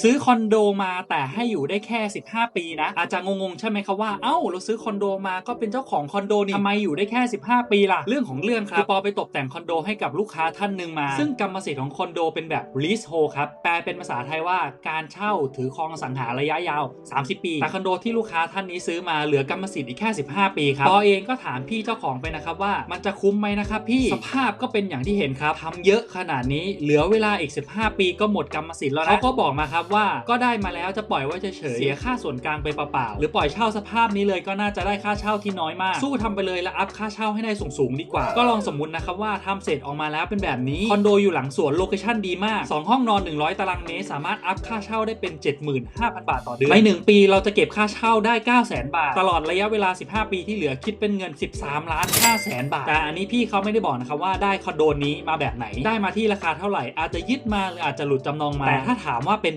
ซื้อคอนโดมาแต่ให้อยู่ได้แค่ 15 ปีนะ อาจจะงงๆใช่ไหมครับว่าเอ้าเราซื้อคอนโดมาก็เป็นเจ้าของคอนโดนี่ทำไมอยู่ได้แค่ 15 ปีล่ะ เรื่องของเรื่องครับคือปอไปตกแต่งคอนโดให้กับลูกค้าท่านหนึ่งมา ซึ่งกรรมสิทธิ์ของคอนโดเป็นแบบ leasehold ครับ แปลเป็นภาษาไทยว่าการเช่าถือครองอสังหาระยะยาว 30 ปี แต่คอนโดที่ลูกค้าท่านนี้ซื้อมาเหลือกรรมสิทธิ์อีกแค่ 15 ปีครับปอเองก็ถามพี่เจ้าของไปนะครับว่ามันจะคุ้มไหมนะครับพี่สภาพก็เป็นอย่างที่เห็นครับทำเยอะขนาดนี้เหลือเวลาอีก 15 ปีก็หมดกรรมสิทธิ์แล้วนะเขาก็บอกมาครับว่าก็ได้มาแล้วจะปล่อยไว้เฉยๆเสียค่าส่วนกลางไปเปล่าๆหรือปล่อยเช่าสภาพนี้เลยก็น่าจะได้ค่าเช่าที่น้อยมาก สู้ทำไปเลยแล้วอัพค่าเช่าให้ได้สูงๆดีกว่า ก็ลองสมมุตินะครับว่าทำเสร็จออกมาแล้วเป็นแบบนี้คอนโดอยู่หลังสวนโลเคชั่นดีมาก 2 ห้องนอน 100 ตารางเมตรสามารถอัพค่าเช่าได้เป็น 75,000 บาทต่อเดือนใน1ปีเราจะเก็บค่าเช่าได้ 900,000 บาท ตลอดระยะเวลา 15 ปีที่เหลือคิดเป็นเงิน 13ล้าน5แสนบาท แต่อันนี้พี่เขาไม่ได้บอกนะครับว่าได้คอนโดนี้มาแบบไหนได้มาที่ราคาเท่าไหร่อาจจะยึดมาหรืออาจจะหลุดจำนองมาแต่ถ้าถามว่าเป็น